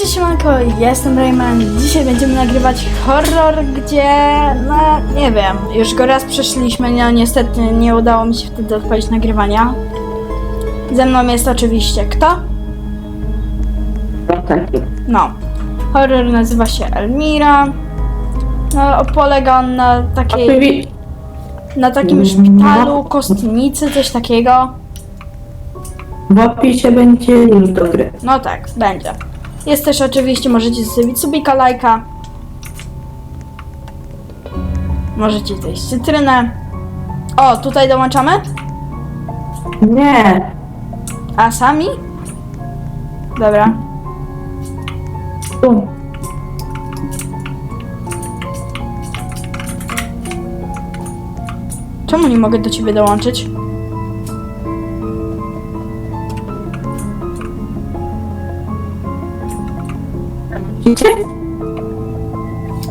Cześć siemanko, jestem Rayman. Dzisiaj będziemy nagrywać horror, gdzie, no nie wiem, już go raz przeszliśmy, no niestety nie udało mi się wtedy odpalić nagrywania. Ze mną jest oczywiście kto? No. Horror nazywa się Elmira. No, polega on na takiej, na takim szpitalu, kostnicy, coś takiego. W opisie będzie link do gry. No tak, będzie. Jest też oczywiście, możecie zostawić subika, lajka. Możecie zejść cytrynę. O, tutaj dołączamy? Nie, A sami? Dobra. tu. Czemu nie mogę do ciebie dołączyć? Widzicie?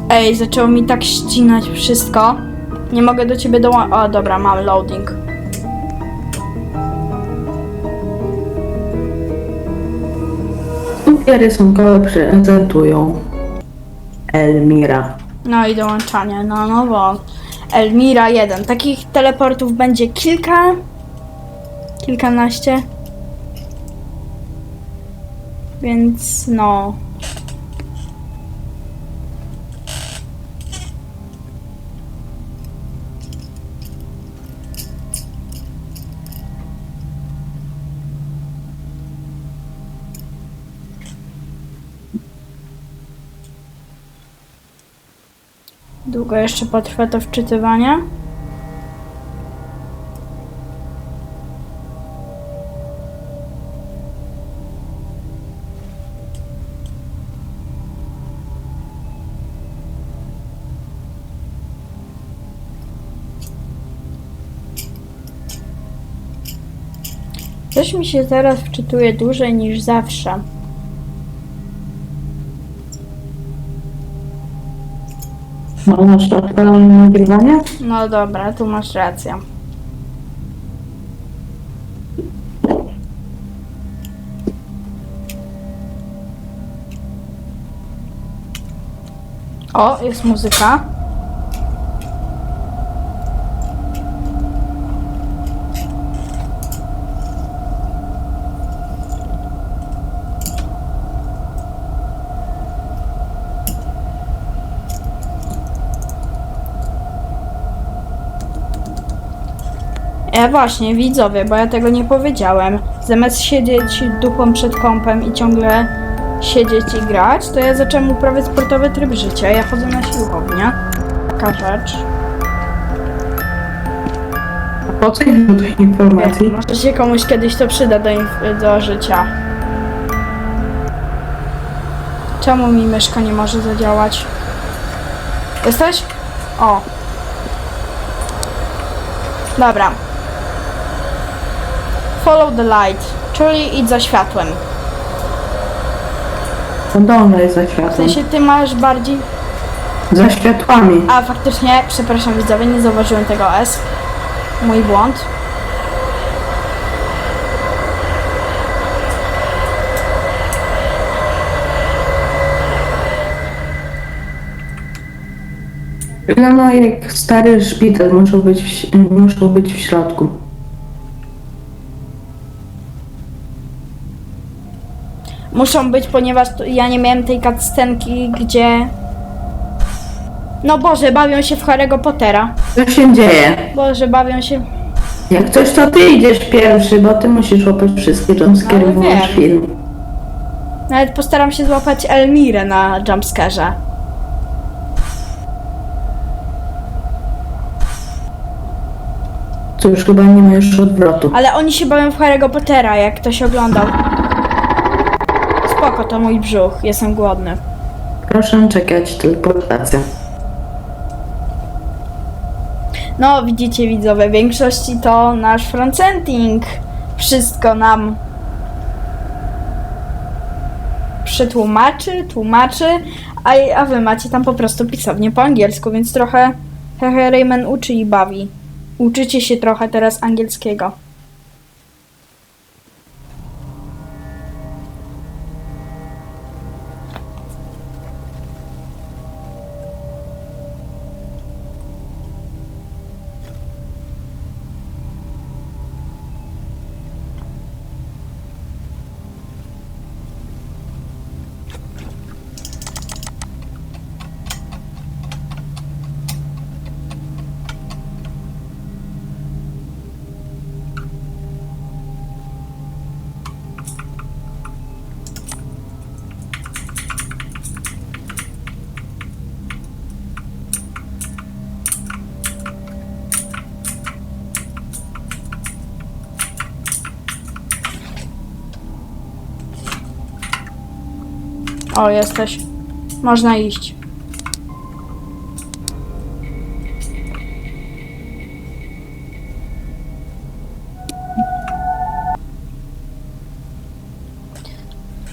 Ej, zaczęło mi tak ścinać wszystko. Nie mogę do ciebie dołączyć. O, dobra, mam loading. Studia rysunkowe prezentują Elmira. No i dołączanie, no, no bo Elmira 1. Takich teleportów będzie kilka. Kilkanaście. Więc no. Długo jeszcze potrwa to wczytywanie. Coś mi się teraz wczytuje dłużej niż zawsze. Masz odpalone nagrywanie? No dobra, tu masz rację. O, jest muzyka. Właśnie, widzowie, bo ja tego nie powiedziałem. Zamiast siedzieć dupą przed kąpem i ciągle siedzieć i grać, to ja zacząłem uprawiać sportowy tryb życia. Ja chodzę na siłownię. Taka rzecz. A po co im tych informacji? Może się komuś kiedyś to przyda do, do życia. Czemu mi myszka nie może zadziałać? Jesteś? O. Dobra. Follow the light, czyli idź za światłem. Podążaj za W światłem. sensie ty masz bardziej... Za światłami. A faktycznie, przepraszam widzowie, nie zauważyłem tego S. Mój błąd. No jak stary szpital muszą być, w, muszą być w środku. Muszą być, ponieważ tu- ja nie miałem tej cutscenki, gdzie... No Boże, bawią się w Harry'ego Pottera. Co się dzieje? Boże, bawią się... Jak coś to ty idziesz pierwszy, bo ty musisz łapać wszystkie jumpscary, Ale masz wiem. film. Nawet postaram się złapać Elmirę na jumpscarze. To już chyba nie ma już odwrotu. Ale oni się bawią w Harry'ego Pottera, jak ktoś oglądał. Spoko, to mój brzuch, jestem głodny. Proszę czekać, teleportacja. No, widzicie widzowie, w większości to nasz frontending wszystko nam przetłumaczy, tłumaczy, a, a wy macie tam po prostu pisownię po angielsku, więc trochę hehe Rayman uczy i bawi. Uczycie się trochę teraz angielskiego. O, jesteś. Można iść.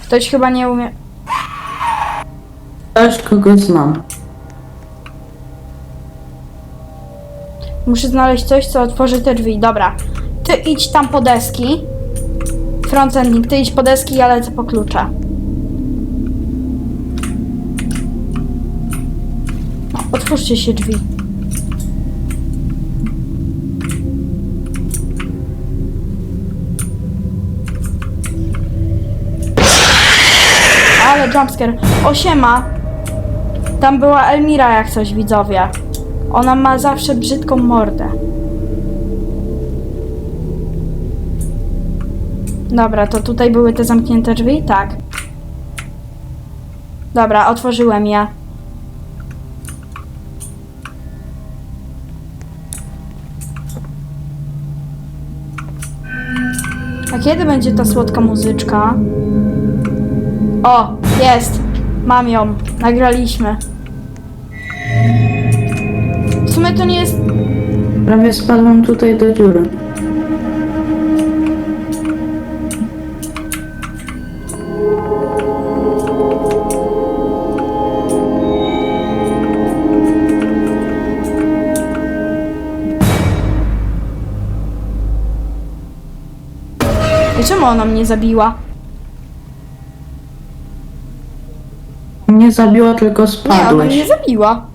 Ktoś chyba nie umie. Ktoś, kogo znam. Muszę znaleźć coś, co otworzy te drzwi. Dobra. Ty idź tam po deski. Frontending, ty idź po deski, ja lecę po klucze. Otwórzcie się drzwi. Ale jumpscare. Osiema. Tam była Elmira jak coś, widzowie. Ona ma zawsze brzydką mordę. Dobra, to tutaj były te zamknięte drzwi? Tak. Dobra, otworzyłem je. A kiedy będzie ta słodka muzyczka? O, jest! Mam ją. Nagraliśmy. W sumie to nie jest. Prawie spadłem tutaj do dziury. Czemu ona mnie zabiła? Nie zabiła, tylko Nie, ona spadłeś. mnie zabiła.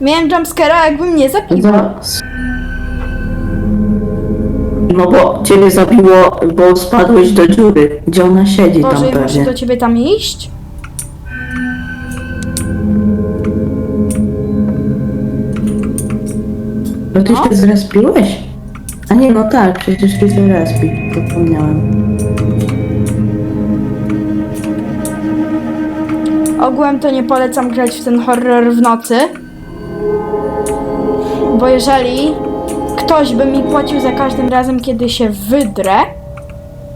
Miałem jumpscare'a, jakby mnie zabiła. Za- No bo ciebie zabiło, bo spadłeś do dziury, gdzie ona siedzi tam Boże, i muszę pewnie. do ciebie tam iść? No ty No. się zrespiłeś? A nie, no tak, przecież się respi, zapomniałem. Ogółem to nie polecam grać w ten horror w nocy. Bo jeżeli ktoś by mi płacił za każdym razem, kiedy się wydrę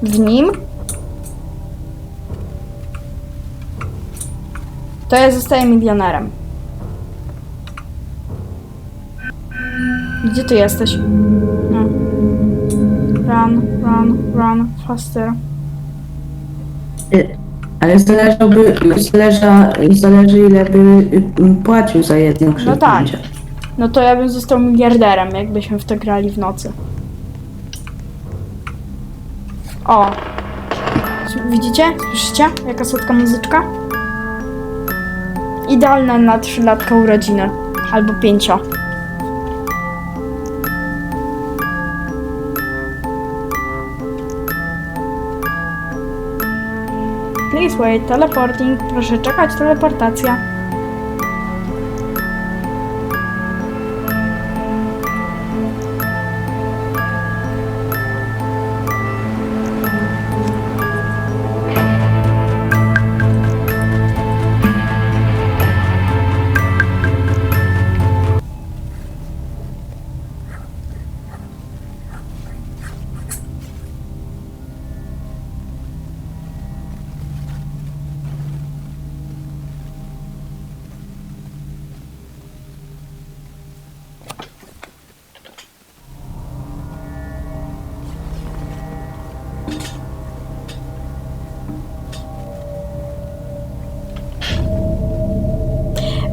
w nim, to ja zostaję milionerem. Gdzie ty jesteś? No. Run, run, run, faster. Ale zależałoby, zależa, zależy ile by y, płacił za jedno krzyknięcie. No to ja bym został miliarderem, jakbyśmy w to grali w nocy. O! Widzicie? Słyszycie? Jaka słodka muzyczka? Idealna na trzylatka urodziny. Albo pięcio. Wait, teleporting. Proszę czekać, teleportacja.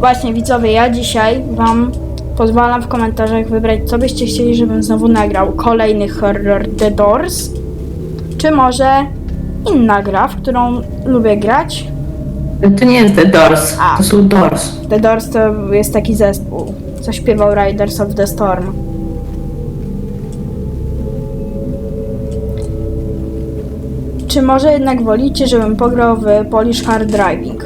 Właśnie widzowie, ja dzisiaj wam pozwalam w komentarzach wybrać, co byście chcieli, żebym znowu nagrał. Kolejny horror The Doors, czy może inna gra, w którą lubię grać. To nie jest The Doors, A. to są Doors. The Doors to jest taki zespół, co śpiewał Riders of the Storm. Czy może jednak wolicie, żebym pograł w Polish Hard Driving?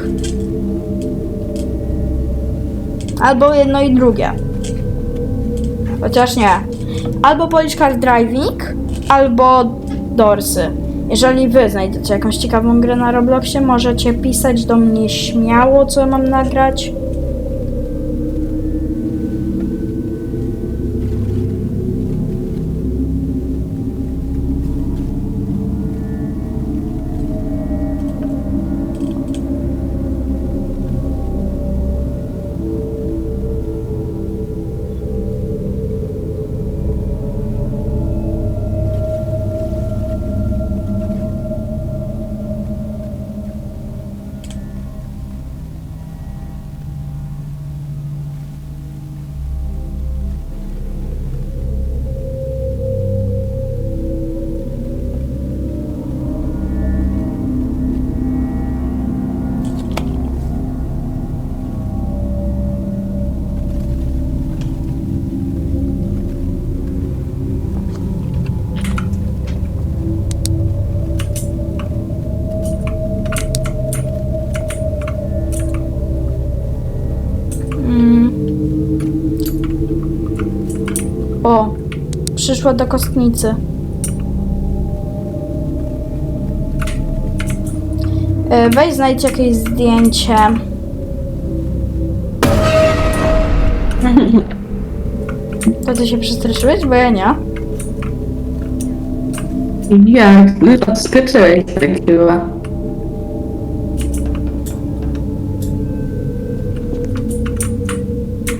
Albo jedno i drugie. Chociaż nie. Albo Polish Hard Driving, albo Dorsy. Jeżeli wy znajdziecie jakąś ciekawą grę na Robloxie, możecie pisać do mnie śmiało, co mam nagrać. O, przyszła do kostnicy. E, Weź znajdź jakieś zdjęcie. To ty się przestraszyłeś? Bo ja nie. Jak? Odskoczyłeś tak chyba.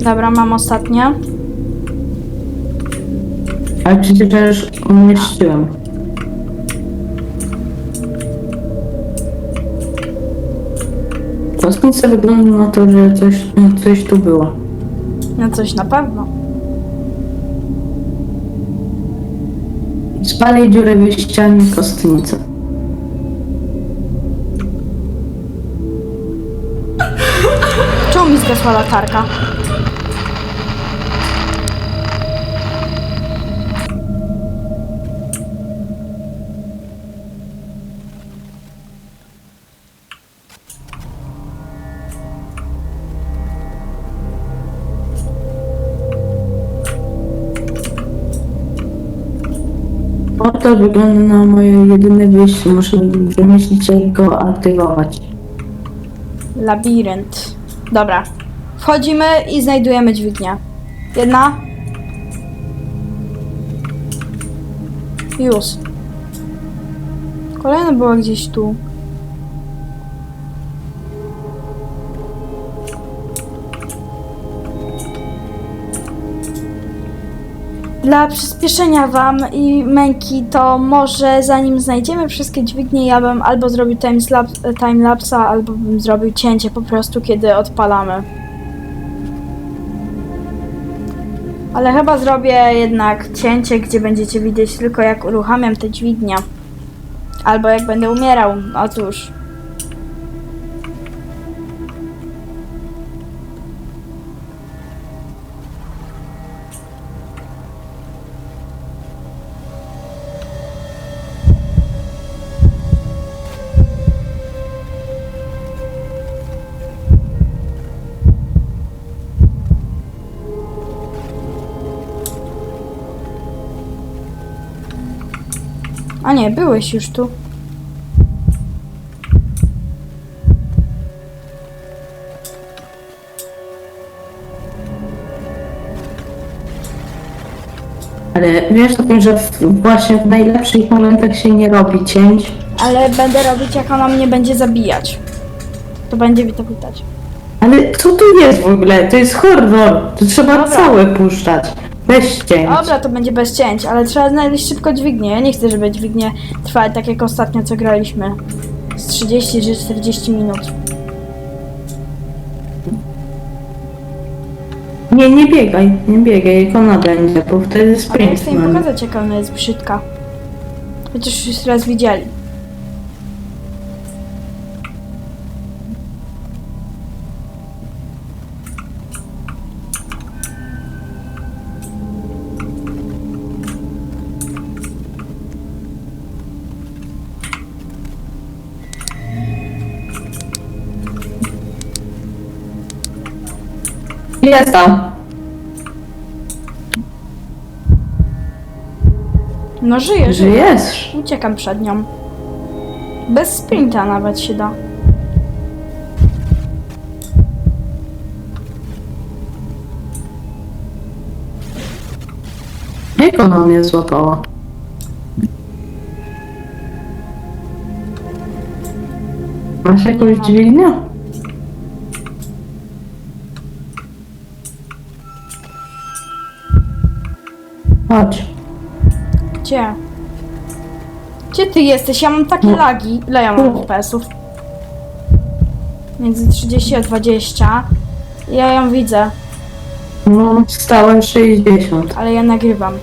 Dobra, mam ostatnie. Ale przecież umieściłem. Kostnica wygląda na to, że coś, coś tu było. No coś na pewno. Spalej dziurę w ścianie kostnicy. Czemu mi zgasła latarka? Wygląda na moje jedyne wyjście. Muszę wymyślić jak go aktywować. Labirynt. Dobra. Wchodzimy i znajdujemy dźwignię. Jedna. Już. Kolejna była gdzieś tu. Dla przyspieszenia wam i męki, to może zanim znajdziemy wszystkie dźwignie, ja bym albo zrobił timelapsa, albo bym zrobił cięcie po prostu, kiedy odpalamy. Ale chyba zrobię jednak cięcie, gdzie będziecie widzieć tylko jak uruchamiam te dźwignie. Albo jak będę umierał. No nie, byłeś już tu. Ale wiesz o tym, że w, właśnie w najlepszych momentach się nie robi cięć. Ale będę robić jak ona mnie będzie zabijać. To będzie mi to widać. Ale co tu jest w ogóle? To jest horror. To trzeba Dobra. całe puszczać. Bez cięć. Dobra, to będzie bez cięć, ale trzeba znaleźć szybko dźwignię. Ja nie chcę, żeby dźwignie trwały tak jak ostatnio, co graliśmy. Z 30 czy 40 minut. Nie, nie biegaj, nie biegaj, jak ona będzie, bo wtedy Ale ja sprint chcę im pokazać, jaka ona jest brzydka. Chociaż już raz widzieli. Jest tam. No żyje, żyje. Żyjesz? Uciekam przed nią. Bez sprinta nawet się da. Jak ona mnie złapała? Masz jakąś dźwignię? Gdzie? Gdzie ty jesteś? Ja mam takie No. lagi. Ile ja mam Tu. FPS-ów? Między 30 a 20. Ja ją widzę, No, stałem 60. ale ja nagrywam.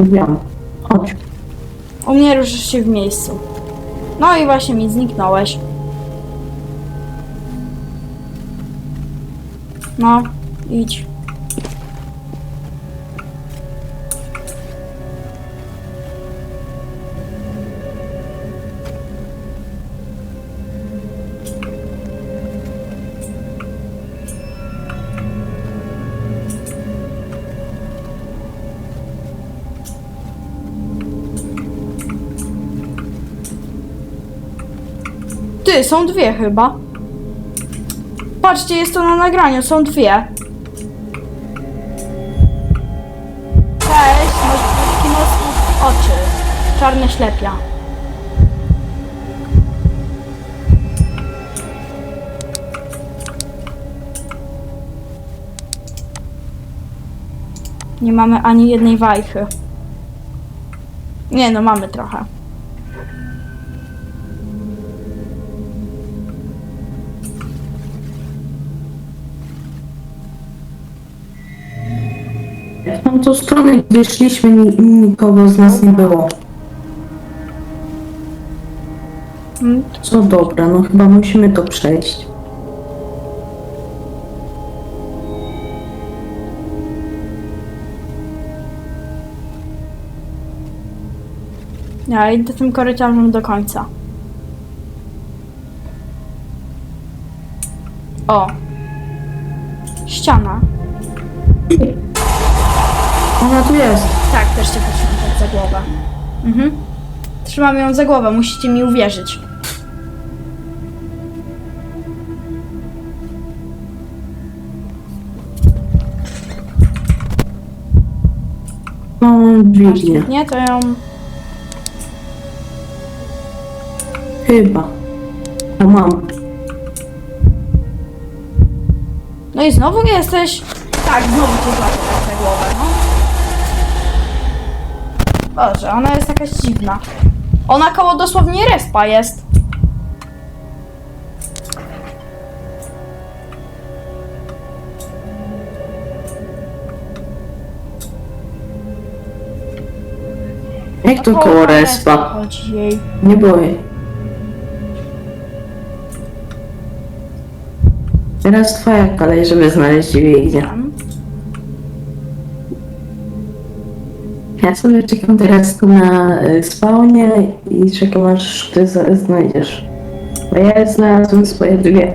Wiem. Chodź. U mnie ruszysz się w miejscu. No i właśnie mi zniknąłeś. No, idź. Są dwie chyba. Patrzcie, jest to na nagraniu, są dwie. Cześć, masz brzydki nos oczy. Czarne ślepia. Nie mamy ani jednej wajchy. Nie no, mamy trochę. Tamtą stronę, gdzie szliśmy, ni- nikogo z nas nie było. Co dobra, no chyba musimy to przejść. Ja idę tym korytarzem do końca. O! Ściana. Ona tu jest. Tak, też cię patrzyłam tak za głowę. Mhm. Trzymam ją za głowę, musicie mi uwierzyć. Masz dźwignię. Nie, to ją... Chyba. A mam. No i znowu jesteś... Tak, znowu cię złapię tak za głowę, no. Boże, ona jest jakaś dziwna. Ona koło dosłownie respa jest. Jak to koło respa? Chodzi jej. Nie boję. Teraz twoja kolej, żeby znaleźć dźwignię. Tam. Ja sobie czekam teraz tu na y, spawnie i czekam aż ty za- znajdziesz. Bo ja znalazłem swoje dwie.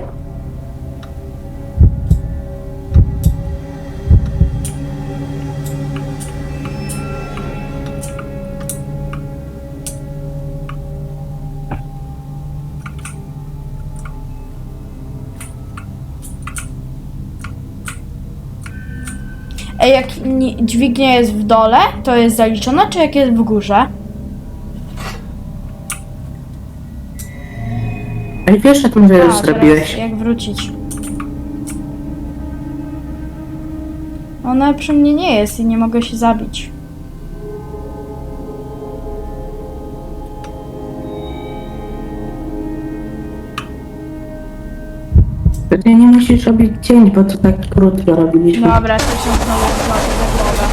Jak ni- dźwignia jest w dole, to jest zaliczona, czy jak jest w górze? Ale wiesz o tym, że już zrobiłeś. Jak wrócić? Ona przy mnie nie jest i nie mogę się zabić. Ty nie musisz robić cień, bo to tak krótko robiliśmy. Dobra, to się znowu głowę.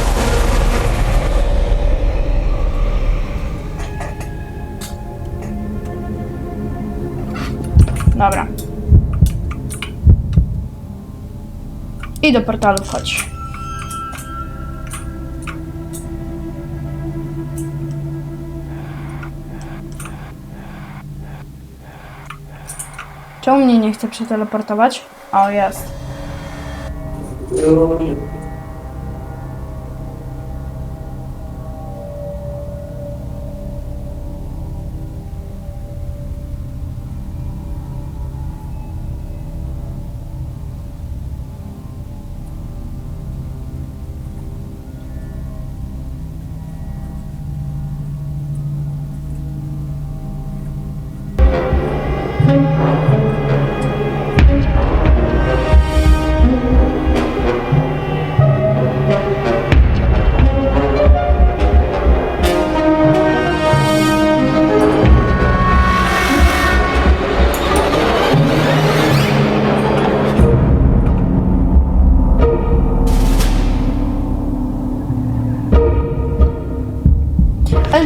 Dobra. I do portalu wchodź. Czemu mnie nie chce przeteleportować? O, jest.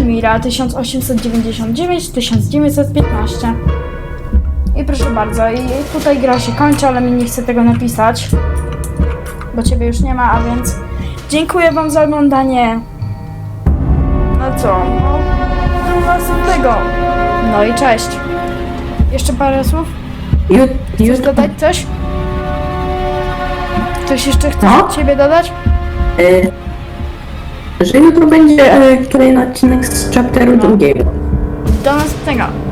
Elmira 1899-1915. I proszę bardzo, i tutaj gra się kończy, ale mi nie chce tego napisać, bo ciebie już nie ma, a więc dziękuję wam za oglądanie. No co? No, do następnego. No i cześć. Jeszcze parę słów? Chcesz dodać coś? Ktoś jeszcze chce No? ciebie dodać? y, że jutro będzie y, kolejny odcinek z chapteru drugiego. Do następnego.